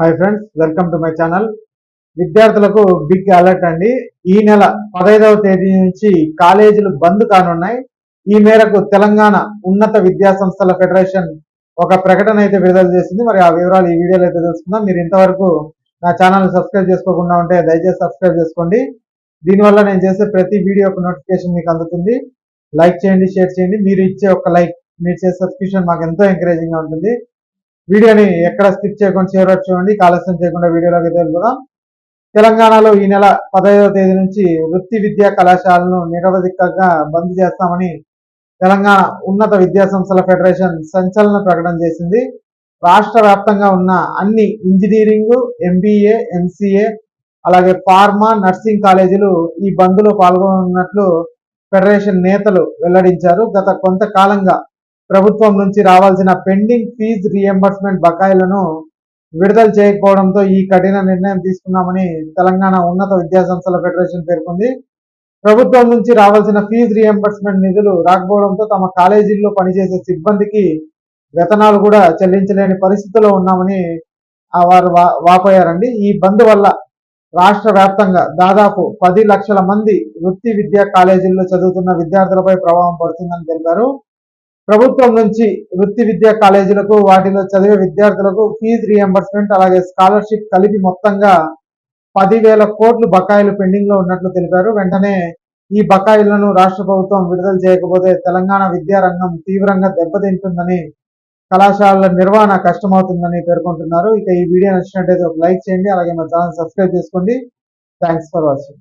Hi friends welcome to my channel విద్యార్థులకు big alert అండి. ఈ నెల పదహైదవ తేదీ నుంచి కాలేజీలు బంద్ కానున్నాయి. ఈ మేరకు తెలంగాణ ఉన్నత విద్యా సంస్థల ఫెడరేషన్ ఒక ప్రకటన అయితే విడుదల చేసింది. మరి ఆ వివరాలు ఈ వీడియోలో అయితే తెలుసుకుందాం. మీరు ఇంతవరకు నా ఛానల్ సబ్స్క్రైబ్ చేసుకోకుండా ఉంటే దయచేసి సబ్స్క్రైబ్ చేసుకోండి. దీనివల్ల నేను చేసే ప్రతి వీడియో యొక్క నోటిఫికేషన్ మీకు అందుతుంది. లైక్ చేయండి షేర్ చేయండి. మీరు ఇచ్చే ఒక లైక్ మీరు చేసే సబ్స్క్రిప్షన్ మాకు ఎంతో ఎంకరేజింగ్గా ఉంటుంది. వీడియోని ఎక్కడ స్కిప్ చేయకుండా షేర్ చూడండి. ఆలస్యం చేయకుండా వీడియోలోకి తెలుపుదాం తెలంగాణలో ఈ నెల పదహైదవ తేదీ నుంచి వృత్తి విద్యా కళాశాలను నిరవధికంగా బంద్ చేస్తామని తెలంగాణ ఉన్నత విద్యా సంస్థల ఫెడరేషన్ సంచలన ప్రకటన చేసింది. రాష్ట్ర వ్యాప్తంగా ఉన్న అన్ని ఇంజనీరింగ్ ఎంబీఏ ఎంసీఏ అలాగే ఫార్మా నర్సింగ్ కాలేజీలు ఈ బంద్లో పాల్గొన్నట్లు ఫెడరేషన్ నేతలు వెల్లడించారు. గత కొంతకాలంగా ప్రభుత్వం నుంచి రావాల్సిన పెండింగ్ ఫీజు రియంబర్స్మెంట్ బకాయిలను విడుదల చేయకపోవడంతో ఈ కఠిన నిర్ణయం తీసుకున్నామని తెలంగాణ ఉన్నత విద్యాసంస్థల ఫెడరేషన్ పేర్కొంది. ప్రభుత్వం నుంచి రావాల్సిన ఫీజు రియంబర్స్మెంట్ నిధులు రాకపోవడంతో తమ కాలేజీల్లో పనిచేసే సిబ్బందికి వేతనాలు కూడా చెల్లించలేని పరిస్థితిలో ఉన్నామని ఆ వారు వా వాపోయారండి. ఈ బంద్ వల్ల రాష్ట్ర వ్యాప్తంగా దాదాపు పది లక్షల మంది వృత్తి విద్యా కాలేజీల్లో చదువుతున్న విద్యార్థులపై ప్రభావం పడుతుందని తెలిపారు. ప్రభుత్వం నుంచి వృత్తి విద్యా కాలేజీలకు వాటిలో చదివే విద్యార్థులకు ఫీజు రియంబర్స్మెంట్ అలాగే స్కాలర్షిప్ కలిపి మొత్తంగా పదివేల కోట్లు బకాయిలు పెండింగ్లో ఉన్నట్లు తెలిపారు. వెంటనే ఈ బకాయిలను రాష్ట్ర ప్రభుత్వం విడుదల చేయకపోతే తెలంగాణ విద్యారంగం తీవ్రంగా దెబ్బతింటుందని కళాశాలల నిర్వహణ కష్టమవుతుందని పేర్కొంటున్నారు. ఇక ఈ వీడియో నచ్చినట్టయితే ఒక లైక్ చేయండి అలాగే మా ఛానల్ సబ్స్క్రైబ్ చేసుకోండి. Thanks for watching.